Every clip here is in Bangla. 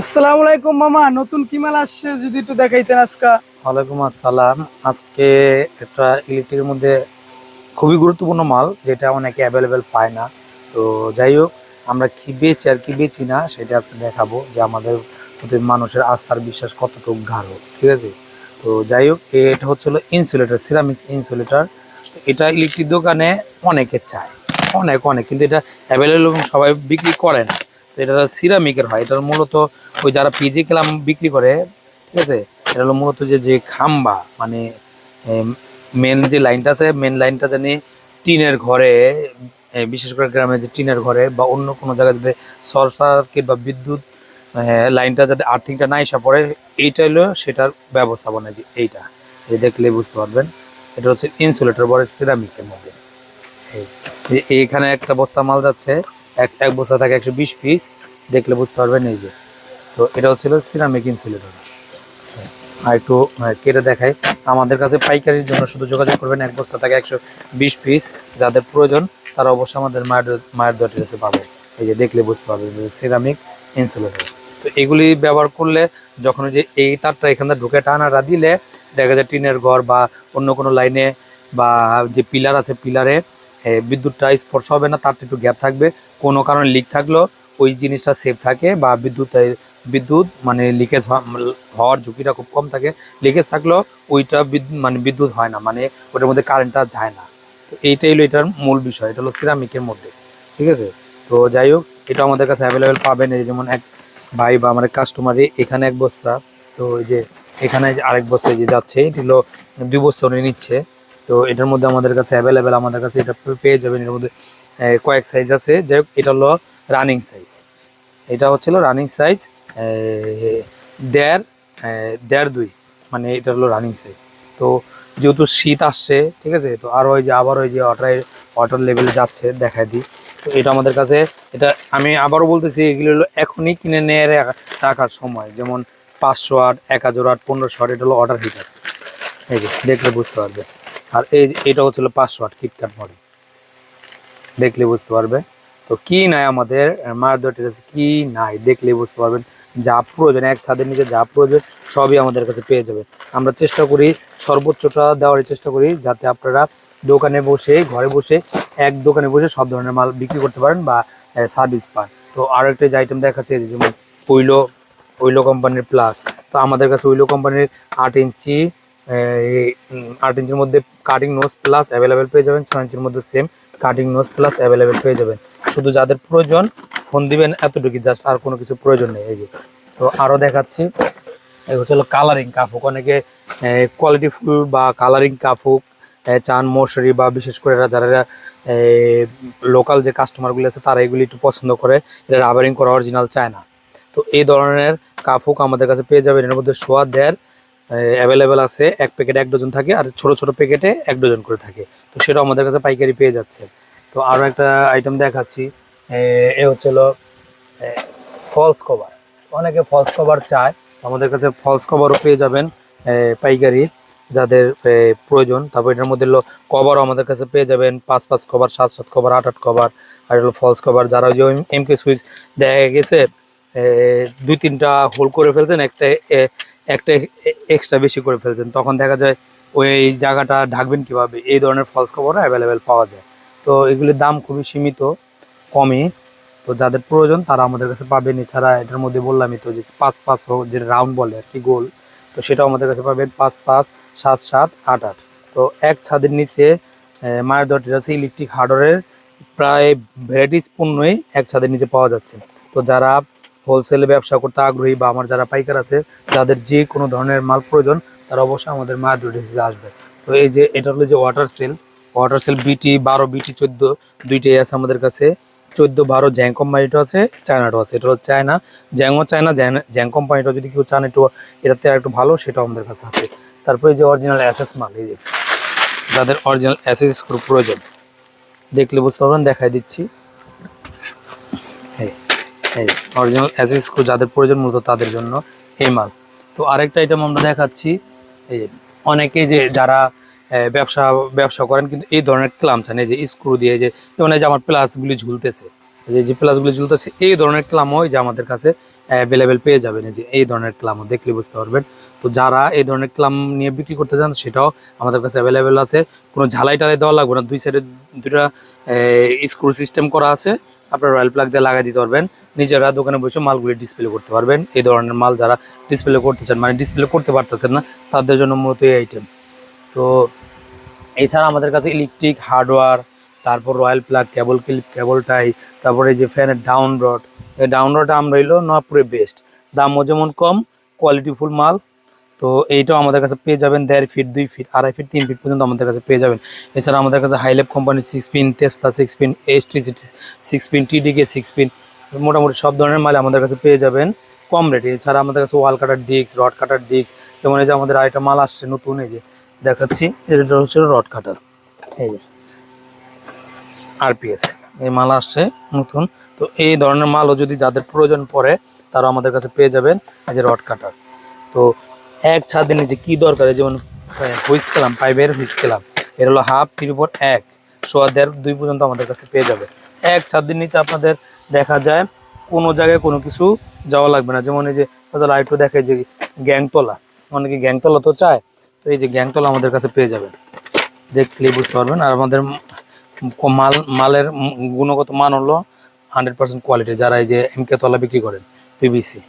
আসসালামু আলাইকুম মামা, নতুন কি মাল আসছে যদি একটু দেখাইতেন আজকা? ওয়ালাইকুম আসসালাম। আজকে একটা ইলেকট্রিকের মধ্যে খুবই গুরুত্বপূর্ণ মাল, যেটা অনেকে অ্যাভেলেবেল পায় না। তো যাই হোক, আমরা কি বেচি আর কি বেচি না, সেটা আজকে দেখাবো যে আমাদের প্রতি মানুষের আস্থার বিশ্বাস কতটুকু গাঢ়, ঠিক আছে? তো যাই হোক, এটা হচ্ছিল ইনসুলেটর সিরামিক ইনসুলেটর এটা ইলেকট্রিক দোকানে অনেকে চায়, অনেক অনেক। কিন্তু এটা অ্যাভেলেবেল সবাই বিক্রি করে না। এটা সিরামিকের হয় এটা মূলত ওই যারা পিজি ক্লাম বিক্রি করে, ঠিক আছে? এটা হলো মূলত যে যে খাম্বা মানে মেন যে লাইনটা আছে মেন লাইনটা জানি টিনের ঘরে বিশেষ করে গ্রামে যে টিনের ঘরে বা অন্য কোনো জায়গায় যাতে শর্ট সার্কিট বা বিদ্যুৎ লাইনটা যাতে আর্থিংটা না এসে পড়ে, এইটা হলো সেটার ব্যবস্থাপনা যে এইটা। এই দেখলে বুঝতে পারবেন, এটা হচ্ছে ইনসুলেটর বড় সিরামিকের মধ্যে। এই এইখানে একটা বস্তা মাল যাচ্ছে এক এক বস্তা থাকে একশো বিশ পিস দেখলে বুঝতে পারবেন এই যে। তো এটা হচ্ছিল সিরামিক ইনসুলেটর আর একটু কেটে দেখাই। আমাদের কাছে পাইকারির জন্য শুধু যোগাযোগ করবেন, এক বস্তা থাকে একশো বিশ পিস যাদের প্রয়োজন, তারা অবশ্যই আমাদের মায়ের মায়ের দোয়ার কাছে পাবে। এই যে দেখলে বুঝতে পারবেন সিরামিক ইনসুলেটর তো এগুলি ব্যবহার করলে যখন যে এই তারটা এখান ঢুকে টানাটা দিলে দেখা যায় টিনের ঘর বা অন্য কোনো লাইনে বা যে পিলার আছে, পিলারে বিদ্যুৎটা স্পর্শ হবে না তারটা একটু গ্যাপ থাকবে। কোনো কারণে লিক থাকলেও ওই জিনিসটা সেফ থাকে বা বিদ্যুৎ বিদ্যুৎ মানে লিকেজ হওয়ার ঝুঁকিটা খুব কম থাকে। লিকেজ থাকলেও ওইটা মানে বিদ্যুৎ হয় না মানে ওটার মধ্যে কারেন্টটা যায় না। তো এইটাই হলো এটার মূল বিষয়, এটা হলো সিরামিকের মধ্যে, ঠিক আছে? তো যাই হোক এটা আমাদের কাছে অ্যাভেলেবেল পাবেন, এই যেমন এক ভাই বা আমার কাস্টমারে এখানে এক বস্তা, তো এই যে এখানে আরেক বস্তা যে যাচ্ছে, এটি হলো দুই বস্তা নিচ্ছে। তো এটার মধ্যে আমাদের কাছে অ্যাভেলেবেল আমাদের কাছে এটা পেয়ে যাবেন। এর মধ্যে কয়েক সাইজ আছে। যাই হোক, এটা হলো রানিং সাইজ এটা হচ্ছিল রানিং সাইজ দেড় দেড় দুই। মানে এটা হলো রানিং সাইজ তো যেহেতু শীত আসছে, ঠিক আছে? তো আর ওই যে, আবার ওই যে ওয়াটার ওয়াটার লেভেলে যাচ্ছে, দেখাই দিই। তো এটা আমাদের কাছে, এটা আমি আবারও বলতেছি, এগুলো হলো এখনই কিনে নিয়ে রাখা- রাখার সময়। যেমন পাঁচশো আট, এক হাজার আট, পনেরোশো আট, এটা হলো অর্ডার হিটার এই যে, দেখলে বুঝতে পারবে। আর এই এটা হচ্ছিল পাঁচশো আট কিটকাট মডেল দেখলে বুঝতে পারবে। তো কি নাই আমাদের মায়ের দোয়াটির কাছে কি নাই দেখলে বুঝতে পারবেন। যা প্রয়োজন, এক ছাদের নিচে যা প্রয়োজন, সবই আমাদের কাছে পেয়ে যাবেন আমরা চেষ্টা করি, সর্বোচ্চটা দেওয়ার চেষ্টা করি, যাতে আপনারা দোকানে বসে, ঘরে বসে, এক দোকানে বসে সব ধরনের মাল বিক্রি করতে পারেন বা সার্ভিস পান। তো আরও একটা যে আইটেম দেখাচ্ছে যেমন ওইলো ওইলো কোম্পানির প্লাস তো আমাদের কাছে ওইলো কোম্পানির আট ইঞ্চি আট ইঞ্চির মধ্যে কাটিং নোজ প্লাস অ্যাভেলেবেল পেয়ে যাবেন ছয় ইঞ্চির মধ্যে same cutting nose pliers available পেয়ে যাবেন। শুধু যাদের প্রয়োজন ফোন দিবেন এতটুকু জাস্ট আর কোনো কিছু প্রয়োজন নেই এই যে। তো আরও দেখাচ্ছি হচ্ছে হলো কালারিং কাফুক। অনেকে কোয়ালিটি ফুল বা কালারিং আহ, চান মশারি বা বিশেষ করে যারা লোকাল যে কাস্টমারগুলো আছে তারা এগুলি একটু পছন্দ করে। এটা রাবারিং করা অরিজিনাল চায় না। তো এই ধরনের কাফুক আমাদের কাছে পেয়ে যাবেন। এর মধ্যে সোয়া দেড় অ্যাভেলেবেল আছে। এক প্যাকেটে এক ডজন থাকে আর ছোট ছোট প্যাকেটে এক ডজন করে থাকে। তো সেটা আমাদের কাছে পাইকারি পেয়ে যাচ্ছে। তো আরও একটা আইটেম দেখাচ্ছি। এ এ হচ্ছে হলো ফলস কভার অনেকে ফলস কভার চায়। আমাদের কাছে ফলস কভারও পেয়ে যাবেন পাইকারি যাদের প্রয়োজন। তারপর এটার মধ্যে হলো কভারও আমাদের কাছে পেয়ে যাবেন। পাঁচ পাঁচ কভার সাত সাত কভার আট আট কভার আর হলো ফলস কভার যারা যে এম কে সুইচ দেখা গেছে দুই তিনটা হোল করে ফেলছেন, একটা একটা এক্সট্রা বেশি করে ফেলছেন। তখন দেখা যায় ওই জায়গাটা ঢাকবেন কীভাবে? এই ধরনের ফলস কভারও অ্যাভেলেবেল পাওয়া যায়। তো এগুলির দাম খুবই সীমিত, কমই। তো যাদের প্রয়োজন তারা আমাদের কাছে পাবেন এছাড়া এটার মধ্যে বললামই তো যে পাঁচ পাঁচ যে রাউন্ড বলে আর কি, গোল। তো সেটাও আমাদের কাছে পাবেন পাঁচ পাঁচ সাত সাত আট আট তো এক ছাদের নিচে মায়ের দরটির আছে ইলেকট্রিক হার্ডওয়ারের প্রায় ভ্যারাইটিস পণ্যই এক ছাদের নিচে পাওয়া যাচ্ছে। তো যারা হোলসেলে ব্যবসা করতে আগ্রহী বা আমার যারা পাইকার আছে, যাদের যে কোনো ধরনের মাল প্রয়োজন, তারা অবশ্যই আমাদের মায়ের দরটিতে আসবে। তো এই যে, এটা হলো যে ওয়াটার সেল ওয়াটার সেল বিটি বারো বিটি চোদ্দ, দুইটাই আছে আমাদের কাছে। চোদ্দ, বারো জ্যাং কোম্পানিটা আছে চায়নাটাও আছে। এটা হচ্ছে চায়না জ্যাংও চায়না জ্যাং- কোম্পানিটা যদি কেউ চান একটু, এটাতে একটু ভালো, সেটাও আমাদের কাছে আছে। তারপরে এই যে অরিজিনাল অ্যাসেস মাল, এই যে, যাদের অরিজিনাল অ্যাসেস প্রয়োজন। দেখলে বুঝতে পারবেন, দেখাই দিচ্ছি। এই অরিজিনাল অ্যাসেস স্ক্রু যাদের প্রয়োজন মূলত তাদের জন্য এই মাল। তো আরেকটা আইটেম আমরা দেখাচ্ছি, এই অনেকে যে যারা ব্যবসা ব্যবসা করেন কিন্তু এই ধরনের ক্লাম চান, এই যে স্ক্রু দিয়ে যে, যেমন এই যে আমার প্লাসগুলি ঝুলতেছে যে যে প্লাসগুলি ঝুলতেছে, এই ধরনের ক্লামও যে আমাদের কাছে অ্যাভেলেবেল পেয়ে যাবেন যে এই ধরনের ক্লামও দেখলে বুঝতে পারবেন। তো যারা এই ধরনের ক্লাম নিয়ে বিক্রি করতে চান, সেটাও আমাদের কাছে অ্যাভেলেবেল আছে। কোনো ঝালাই টালাই দেওয়া লাগবে না, দুই সাইডে দুটা স্ক্রু সিস্টেম করা আছে। আপনার রয়্যাল প্লাগ দিয়ে লাগাই দিতে পারবেন। নিজেরা দোকানে বসে মালগুলি ডিসপ্লে করতে পারবেন। এই ধরনের মাল যারা ডিসপ্লে করতে চান মানে ডিসপ্লে করতে পারতেছেন না, তাদের জন্য মূলত এই আইটেম তো এছাড়া আমাদের কাছে ইলেকট্রিক হার্ডওয়্যার তারপর royal plug cable clip cable tie তারপরে এই যে ফ্যানের ডাউন রড এই ডাউন রড আমরা হইল নপুরে বেস্ট দামও যেমন কম কোয়ালিটিফুল মাল তো এইটাও আমাদের কাছে পেয়ে যাবেন দেড় ফিট, দুই ফিট, আড়াই ফিট, তিন ফিট পর্যন্ত আমাদের কাছে পেয়ে যাবেন। এছাড়া আমাদের কাছে হাইলেপ কোম্পানির six pin Tesla six pin S T city six pin TDK six pin মোটামুটি সব ধরনের মাল আমাদের কাছে পেয়ে যাবেন কম রেটে এছাড়া আমাদের কাছে wall cutter disc rod cutter disc যেমন এই যে আমাদের আরেকটা মাল আসছে নতুন, এই যে দেখাচ্ছি, এটা হচ্ছে রড কাটার এই যে আরপিএস এই মাল আসছে নতুন। তো এই ধরনের মালও যদি যাদের প্রয়োজন পড়ে তারা আমাদের কাছে পেয়ে যাবেন এই যে রড কাটার তো এক ছাদের নিচে কি দরকার? যেমন হুইস খেলাম পাইপের হুইস খেলাম। এর হলো হাফ তিন উপর এক। সোয়া দেড়, দুই পর্যন্ত আমাদের কাছে পেয়ে যাবে। এক ছাদের নিচে আপনাদের দেখা যায়, কোনো জায়গায় কোনো কিছু যাওয়া লাগবে না। যেমন এই যে লাইটও দেখে যে গ্যাংতলা। অনেকে গ্যাংতলা তো চায়? তো এই যে গ্যাংতলা আমাদের কাছে পেয়ে যাবেন দেখলে বুঝতে পারবেন। আর আমাদের মাল, মালের গুণগত মান হলো হান্ড্রেড পার্সেন্ট কোয়ালিটি যারা এই যে এমকে তলা বিক্রি করেন পিবিসি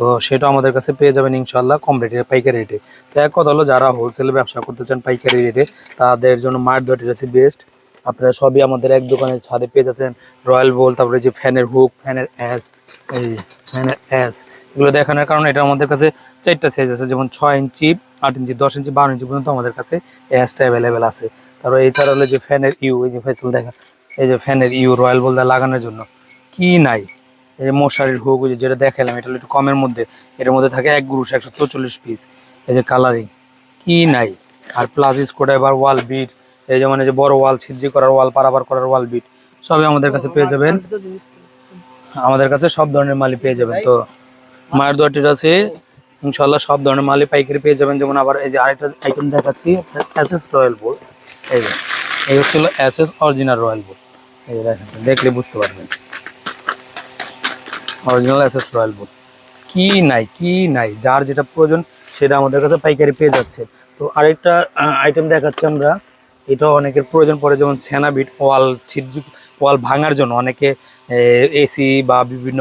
তো সেটা আমাদের কাছে পেয়ে যাবেন ইনশাল্লাহ কম রেটে পাইকারি রেটে তো এক কথা হলো, যারা হোলসেলে ব্যবসা করতে চান পাইকারি রেটে তাদের জন্য মায়ের দোয়াটি হচ্ছে বেস্ট আপনারা সবই আমাদের এক দোকানের ছাদে পেয়ে যাচ্ছেন রয়্যাল বোল, তারপরে যে ফ্যানের হুক, ফ্যানের অ্যাস এই ফ্যানের অ্যাস এগুলো দেখানোর কারণে এটা আমাদের কাছে চারটা সাইজ আছে, যেমন ছয় ইঞ্চি, আট ইঞ্চি, দশ ইঞ্চি, বারো ইঞ্চি পর্যন্ত আমাদের কাছে অ্যাসটা অ্যাভেলেবেল আছে। তারপর এছাড়া হলো যে ফ্যানের ইউ এই যে ফেসল দেখা, এই যে ফ্যানের ইউ রয়্যাল বোলদা লাগানোর জন্য। কি নাই? এই যে মশারির হুক যে যেটা দেখালাম এটা একটু কমের মধ্যে। এটার মধ্যে থাকে এক গুরুষ একশো চৌচল্লিশ পিস এই যে কালারিং কি নাই? আর প্লাস স্ক্রুড্রাইভার ওয়াল বিট এই যেমন এই যে বড় ওয়াল ছিদ্রি করার ওয়াল পারাবার করার ওয়াল বিট সবই আমাদের কাছে পেয়ে যাবেন। আমাদের কাছে সব ধরনের মালই পেয়ে যাবেন। তো মায়ের দোয়াটির আছে ইনশাল্লাহ সব ধরনের মালই পাইকারি পেয়ে যাবেন। যেমন আবার এই যে আরেকটা আইটেম দেখাচ্ছি অ্যাসেস রয়্যাল বোল এই যে, এই হচ্ছিল অ্যাসেস অরিজিনাল রয়্যাল বোল এই যে দেখেন, দেখলে বুঝতে পারবেন। অরিজিনাল অ্যাসেস রয়্যাল বুট কি নাই কি নাই, যার যেটা প্রয়োজন সেটা আমাদের কাছে পাইকারি পেয়ে যাচ্ছে। তো আরেকটা আইটেম দেখাচ্ছি আমরা। এটাও অনেকের প্রয়োজন পড়ে, যেমন সেনাবিট ওয়াল ছিদ্র, ওয়াল ভাঙার জন্য অনেকে এসি বা বিভিন্ন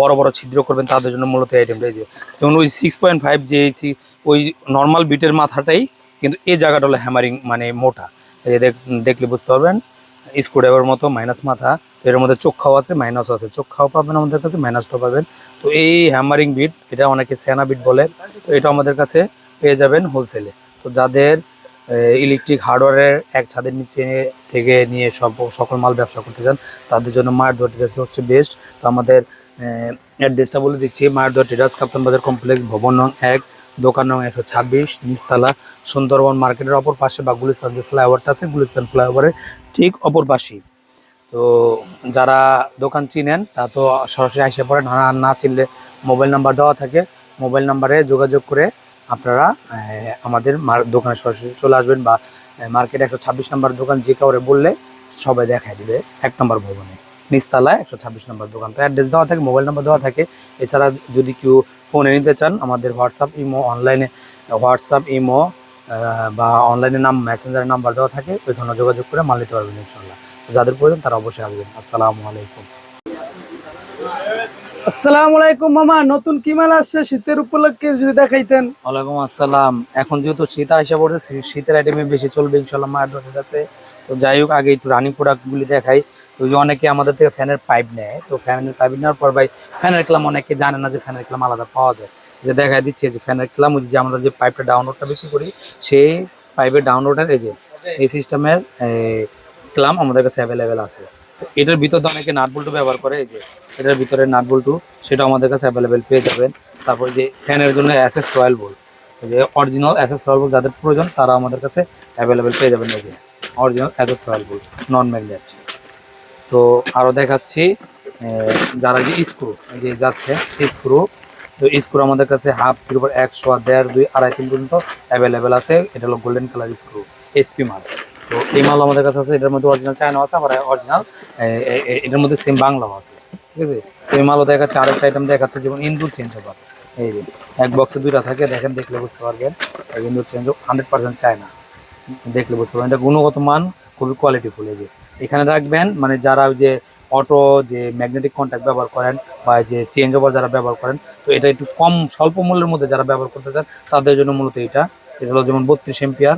বড় বড় ছিদ্র করবেন, তাদের জন্য মূলত আইটেমটা যে। যেমন ওই সিক্স পয়েন্ট ফাইভ যে এসি ওই নর্মাল বিটের মাথাটাই কিন্তু এই জায়গাটা হলো হ্যামারিং মানে মোটা। দেখলে বুঝতে পারবেন। স্ক্রুড্রাইভার মতো মাইনাস মাথা এর মধ্যে চোখাও আছে মাইনাসও আছে। চোখাও পাবেন আমাদের কাছে মাইনাসটাও পাবেন। তো এই হ্যামারিং বিট এটা অনেকে সেনা বিট বলে, তো এটা আমাদের কাছে পেয়ে যাবেন হোলসেলে তো যাদের ইলেকট্রিক হার্ডওয়্যারের এক ছাদের নিচে থেকে নিয়ে সব, সকল মাল ব্যবসা করতে চান, তাদের জন্য মায়ের টেরাস হচ্ছে বেস্ট তো আমাদের অ্যাড্রেসটা বলে দিচ্ছি, মায়ের দোয়া টেরাস, কাপ্তান বাজার কমপ্লেক্স ভবন এক। দোকান নং একশো ছাব্বিশ, নিচতলা সুন্দরবন মার্কেটের অপর পাশে বা গুলিস্তান যে ফ্লাইওভারটা আছে, গুলিস্তান ফ্লাইওভারের ঠিক অপর পাশেই। তো যারা দোকান চিনেন, তা তো সরাসরি আসে পড়েন। আর না চিনলে মোবাইল নাম্বার দেওয়া থাকে। মোবাইল নাম্বারে যোগাযোগ করে আপনারা আমাদের দোকানে সরাসরি চলে আসবেন বা মার্কেট একশো ছাব্বিশ নাম্বার দোকান যে কাউরে বললে সবাই দেখায় দিবে এক নম্বর ভবনে। নিচতলায় একশো ছাব্বিশ নম্বর দোকান। তো অ্যাড্রেস দেওয়া থাকে, মোবাইল নাম্বার দেওয়া থাকে। এছাড়া যদি কেউ ফোনে নিতে চান আমাদের হোয়াটসঅ্যাপ ইমো অনলাইনে হোয়াটসঅ্যাপ ইমো বা অনলাইনে নাম মেসেঞ্জারের নাম্বার দেওয়া থাকে ওইখানে যোগাযোগ করে মাল নিতে পারবেন ইনশাল্লাহ যাদের প্রয়োজন তারা অবশ্যই আসবেন। আসসালামু আলাইকুম। আসসালামু আলাইকুম মামা নতুন কি মাল আসছে শীতের উপলক্ষে যদি দেখাইতেন? ওয়ালাইকুম আসসালাম। এখন যেহেতু শীত আসা পড়েছে শীতের আইটেমে বেশি চলবে ইনশাল্লাহ মায়ের কাছে। তো যাই হোক আগে একটু রানিং প্রোডাক্টগুলি দেখাই। ওই যে অনেকে আমাদের থেকে ফ্যানের পাইপ নেয়। তো ফ্যানের পাইপ নেওয়ার পর ভাই ফ্যানের ক্লাম অনেকে জানে না যে ফ্যানের ক্লাম আলাদা পাওয়া যায়। যে দেখা দিচ্ছে যে ফ্যানের ক্লাম যে আমরা যে পাইপটা ডাউনলোডটা বিক্রি করি, সেই পাইপের ডাউনলোডের এই যে, এই সিস্টেমের ক্লাম আমাদের কাছে অ্যাভেলেবেল আছে। তো এটার ভিতরে তো অনেকে নাট বল্টু ব্যবহার করে, এই যে, এটার ভিতরে নাট বল্টু সেটা আমাদের কাছে অ্যাভেলেবেল পেয়ে যাবেন। তারপর যে ফ্যানের জন্য অ্যাসেস রয়্যাল বোল যে অরিজিনাল অ্যাসেস রয়্যাল বোল যাদের প্রয়োজন, তারা আমাদের কাছে অ্যাভেলেবেল পেয়ে যাবেন এই যে অরিজিনাল অ্যাসেস রয়্যাল বোল নন ম্যাগনেট তো আরও দেখাচ্ছি যারা যে স্ক্রু যে যাচ্ছে, স্ক্রু, তো স্ক্রু আমাদের কাছে হাফ উপর একশো দেড়, দুই, আড়াই তিন পর্যন্ত অ্যাভেলেবেল আছে। এটা হলো গোল্ডেন কালার স্ক্রু এসপি মাল। তো এই মাল আমাদের কাছে আছে, এটার মধ্যে অরিজিনাল চায়না আছে, আবার অরিজিনাল এটার মধ্যে সেম বাংলাও আছে, ঠিক আছে? তো এই মালও দেখাচ্ছে, আরেকটা আইটেম দেখাচ্ছে, যেমন ইন্দুর চেঞ্জ হবে এই যে, এক বক্সে দুইটা থাকে, দেখেন, দেখলে বুঝতে পারবেন ইন্দুর চেঞ্জ হান্ড্রেড পার্সেন্ট চায়না দেখলে বুঝতে পারবেন। এটা গুণগত মান খুবই কোয়ালিটিফুল এই যে এখানে রাখবেন মানে যারা যে অটো যে ম্যাগনেটিক কন্ট্যাক্ট ব্যবহার করেন বা যে চেঞ্জ ওভার যারা ব্যবহার করেন, তো এটা একটু কম, স্বল্প মূল্যের মধ্যে যারা ব্যবহার করতে চান, তাদের জন্য মূলত এটা। এটা হলো যেমন বত্রিশ এম্পিয়ার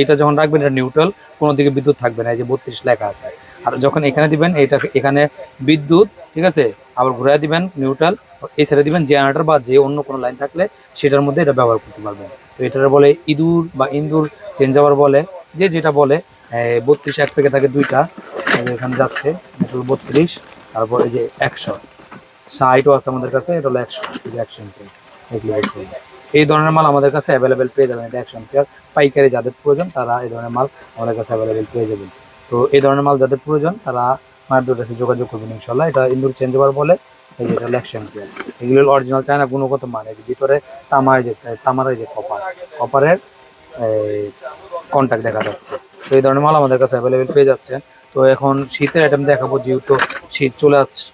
এইটা যখন রাখবেন এটা নিউট্রাল কোনো দিকে বিদ্যুৎ থাকবে না, এই যে বত্রিশ লেখা আছে। আর যখন এখানে দিবেন, এটা এখানে বিদ্যুৎ, ঠিক আছে? আবার ঘুরাই দিবেন নিউট্রাল এই সাইডে দিবেন জেনারেটর বা যে অন্য কোনো লাইন থাকলে সেটার মধ্যে এটা ব্যবহার করতে পারবেন। তো এটার বলে ইঁদুর বা ইন্দুর চেঞ্জ ওভার বলে, যে যেটা বলে বত্রিশ এক থেকে থাকে দুইটা। এখানে যাচ্ছে, এটা হলো বত্রিশ, তারপর এই যে একশো। ষাটও আছে আমাদের কাছে, এটা হলো একশো একশো এই ধরনের মাল আমাদের কাছে অ্যাভেলেবেল পেয়ে যাবেন, এটা একশো এমপিয়ার পাইকারি যাদের প্রয়োজন, তারা এই ধরনের মাল আমাদের কাছে অ্যাভেলেবেল পেয়ে যাবেন। তো এই ধরনের মাল যাদের প্রয়োজন, তারা মায়ের কাছে যোগাযোগ করবেন ইনশাল্লাহ এটা ইন্দুর চেঞ্জ ওভার বলে, এই যে এটা হলো একশো এমপিয়ার এগুলো অরিজিনাল চায়না গুণগত মান এই যে ভিতরে তামার যে তামার যে কপার কপারের কন্ট্যাক্ট দেখা যাচ্ছে। তো এই ধরনের মাল আমাদের কাছে অ্যাভেলেবেল পেয়ে যাচ্ছে তো এখন শীতের আইটেম দেখাবো, যেহেতু শীত চলে আস-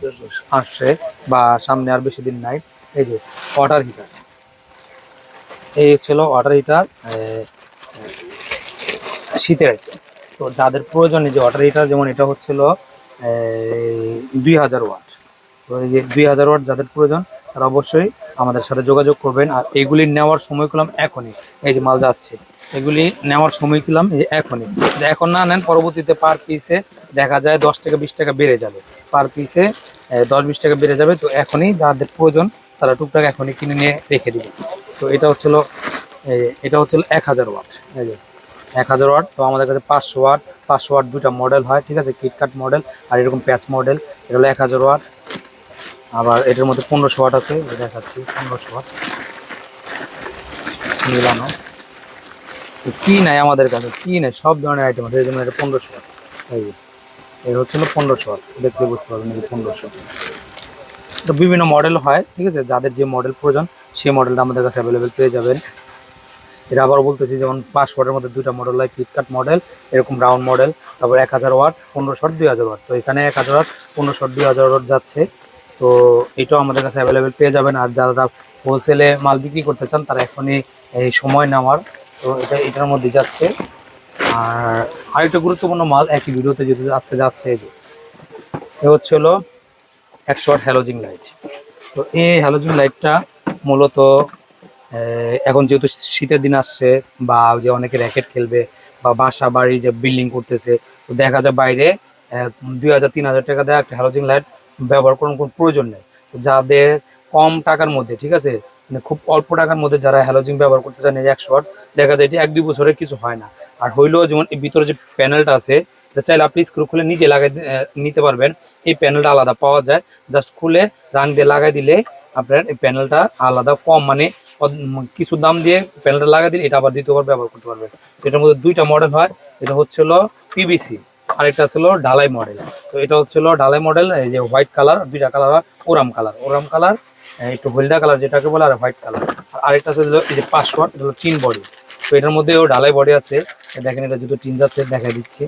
আসছে বা সামনে আর বেশি দিন নাই। এই যে ওয়াটার হিটার এই ছিল ওয়াটার হিটার শীতের আইটেম তো যাদের প্রয়োজন যে ওয়াটার হিটার যেমন এটা হচ্ছিল দুই হাজার ওয়াট। তো এই যে দুই হাজার ওয়াট যাদের প্রয়োজন, তারা অবশ্যই আমাদের সাথে যোগাযোগ করবেন। আর এগুলি নেওয়ার সময় করলাম এখনই এই যে মাল যাচ্ছে। এগুলি নেওয়ার সময় এই এখনই। এখন না নেন, পরবর্তীতে পার পিসে দেখা যায় দশ টাকা, বিশ টাকা বেড়ে যাবে। পার পিসে দশ, বিশ টাকা বেড়ে যাবে। তো এখনই যাদের প্রয়োজন, তারা টুকটাক এখনই কিনে নিয়ে রেখে দিবে। তো এটা হচ্ছিল এটা হচ্ছিল এক হাজার ওয়াট। এই যে, এক হাজার ওয়াট। তো আমাদের কাছে পাঁচশো ওয়াট পাঁচশো ওয়াট দুইটা মডেল হয়, ঠিক আছে? কিটকাট মডেল আর এরকম প্যাচ মডেল এটা হলো এক হাজার ওয়াট। আবার এটার মধ্যে পনেরোশো ওয়াট আছে। দেখাচ্ছি, পনেরোশো ওয়াট। মিলানো। কি নাই আমাদের কাছে? কি নাই সব ধরনের আইটেম আছে। জন্য এটা পনেরোশো এই এই হচ্ছিল পনেরোশো দেখতে বুঝতে পারবেন পনেরোশো তো বিভিন্ন মডেল হয়, ঠিক আছে? যাদের যে মডেল প্রয়োজন, সেই মডেলটা আমাদের কাছে অ্যাভেলেবেল পেয়ে যাবেন। এটা আবার বলতেছি, যেমন পাঁচ ওয়াটের মধ্যে দুইটা মডেল হয় ফ্লিপকার্ট মডেল এরকম রাউন্ড মডেল তারপর এক হাজার ওয়াট পনেরো শট দুই হাজার ওয়াট। তো এখানে এক হাজার ওয়াট পনেরো শট দুই হাজার ওয়াট যাচ্ছে। তো এটাও আমাদের কাছে অ্যাভেলেবেল পেয়ে যাবেন। আর যারা হোলসেলে মাল বিক্রি করতে চান, তারা এখনই এই সময় নেওয়ার তো এটা এটার মধ্যে যাচ্ছে। আর আরেকটা গুরুত্বপূর্ণ মাল একই ভিডিওতে যদি আজকে যাচ্ছে এই যে, এ হচ্ছে হলো একশো হ্যালোজিং লাইট তো এই হ্যালোজিং লাইটটা মূলত এখন যেহেতু শীতের দিন আসছে বা যে অনেকে র্যাকেট খেলবে বা বাসা বাড়ি যে বিল্ডিং করতেছে, তো দেখা যায় বাইরে দুই হাজার, তিন হাজার টাকা দেওয়া একটা হ্যালোজিং লাইট ব্যবহার করার কোনো প্রয়োজন নেই। যাদের কম টাকার মধ্যে, ঠিক আছে মানে খুব অল্প টাকার মধ্যে যারা হ্যালোজিং ব্যবহার করতে চান এই একশো ওয়াট দেখা যায় এটি এক দুই বছরের কিছু হয় না। আর হইলেও যেমন ভিতরে যে প্যানেলটা আছে, এটা চাইলে আপনি স্ক্রু খুলে নিজে লাগাই নিতে পারবেন। এই প্যানেলটা আলাদা পাওয়া যায়। জাস্ট খুলে রাং দিয়ে লাগাই দিলে আপনার এই প্যানেলটা আলাদা কম। মানে কিছু দাম দিয়ে প্যানেলটা লাগাই দিলে এটা আবার দ্বিতীয়বার ব্যবহার করতে পারবেন। এটার মধ্যে দুইটা মডেল হয়। এটা হচ্ছিল পিবিসি আরেকটা ছিল ঢালাই মডেল তো এটা হচ্ছিল ঢালাই মডেল এই যে হোয়াইট কালার দুইটা কালার হয়, ওরাম কালার ওরাম কালার একটু হলদা কালার যেটাকে বলে আর হোয়াইট কালার আর আরেকটা আছে এই যে পাসওয়ার্ড এটা হলো টিন বডি তো এটার মধ্যেও ঢালাই বডি আছে। দেখেন এটা দুটো টিন যাচ্ছে, দেখাই দিচ্ছে।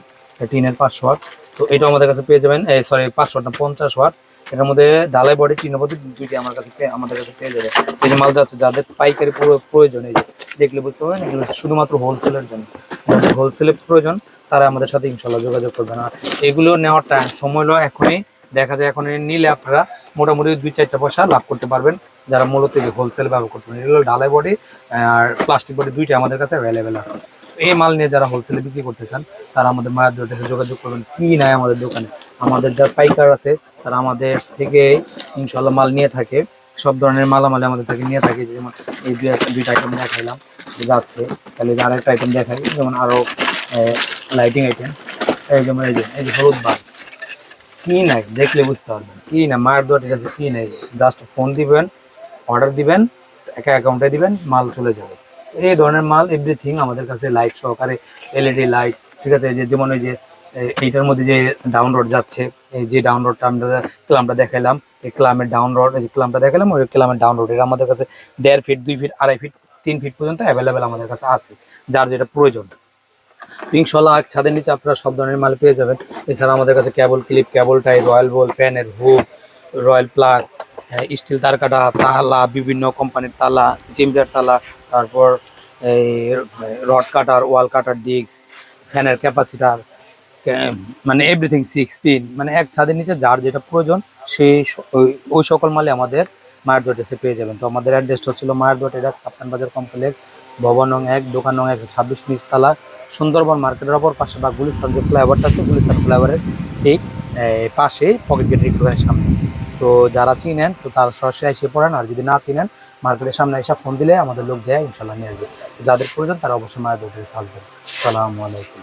টিনের পাসওয়ার্ড তো এটা আমাদের কাছে পেয়ে যাবেন। সরি পাসওয়ার্ড না পঞ্চাশ ওয়াট এটার মধ্যে ঢালাই বডি টিনের বডি দুইটি আমার কাছে আমাদের কাছে পেয়ে যাবে। এই যে মাল যাচ্ছে, যাদের পাইকারি প্রয়োজন, এই যে দেখলে বুঝতে পারবেন, এগুলো শুধুমাত্র হোলসেলের জন্য। হোলসেলের প্রয়োজন, তারা আমাদের সাথে ইনশাল্লাহ যোগাযোগ করবেন। আর এগুলো নেওয়ার টাইম সময় হলো এখনই দেখা যায় এখন নিলে আপনারা মোটামুটি দুই চারটা পয়সা লাভ করতে পারবেন। যারা মূলত হোলসেল ব্যবহার করতে পারেন, এগুলো ঢালাই বডি আর প্লাস্টিক বডি দুইটা আমাদের কাছে অ্যাভেলেবেল আছে। এই মাল নিয়ে যারা হোলসেলে বিক্রি করতে চান, তারা আমাদের মায়ের সাথে যোগাযোগ করবেন। কি নাই আমাদের দোকানে? আমাদের যারা পাইকার আছে, তারা আমাদের থেকে ইনশাল্লাহ মাল নিয়ে থাকে। সব ধরনের মালামাল আমাদের থেকে নিয়ে থাকে, যেমন এই দুই দুইটা আইটেম দেখাইলাম, যাচ্ছে। তাহলে যে আরেকটা আইটেম দেখাই, যেমন আরও লাইটিং আইটেম এই যেমন এই যে এই যে হলুদ বাল্ব কি নাই, দেখলে বুঝতে পারবেন। কি না মায়ের দোয়ার কাছে কি নেই জাস্ট ফোন দিবেন অর্ডার দিবেন, একা অ্যাকাউন্টে দিবেন, মাল চলে যাবে। এই ধরনের মাল এভরিথিং আমাদের কাছে লাইট সহকারে এলইডি লাইট ঠিক আছে যে যেমন ওই যে এইটার মধ্যে যে ডাউনলোড যাচ্ছে, এই যে ডাউনলোডটা আমরা ক্লামটা দেখাইলাম, এই ক্লামের ডাউনলোড এই যে ক্লামটা দেখালাম ওই ক্লামের ডাউনলোড এটা আমাদের কাছে দেড় ফিট দুই ফিট আড়াই ফিট তিন ফিট পর্যন্ত অ্যাভেলেবেল আমাদের কাছে আছে, যার যেটা প্রয়োজন। ইনশাল্লাহ ছাদের নিচে আপনারা সব ধরনের মাল পেয়ে যাবেন। এছাড়া আমাদের কাছে কেবল ক্লিপ, কেবল টাই, রয়্যাল বল, ফ্যানের হুক রয়্যাল প্লাগ স্টিল তার কাটা তালা, বিভিন্ন কোম্পানির তালা চিমটার তালা, তারপর এই rod cutter, wall cutter disc, ফ্যানের ক্যাপাসিটার মানে এভরিথিং, সিক্স পিন মানে এক ছাদের নিচে যার যেটা প্রয়োজন, সেই ওই সকল মালে আমাদের মায়ের এসে পেয়ে যাবেন। তো আমাদের অ্যাড্রেসটা হচ্ছিল মায়ের দোয়ার এটা কাপ্তান বাজার কমপ্লেক্স ভবন নং এক, দোকান নং একশো ছাব্বিশ নিচতলা, সুন্দরবন মার্কেটের ওপর পাশে বা গুলিস্তান যে ফ্লাইওভারটা আছে, গুলিস্তান ফ্লাইওভারের ঠিক পাশেই পকেট গেটের একটুখানি সামনে। তো যারা চিনেন, তো তারা সরাসরি এসে পড়েন, আর যদি না চিনেন মার্কেটের সামনে এসে ফোন দিলে আমাদের লোক দেয় ইনশাল্লাহ নিয়ে আসবে। যাদের প্রয়োজন তারা অবশ্যই মায়ের দোকানে আসবেন। সালামু আলাইকুম।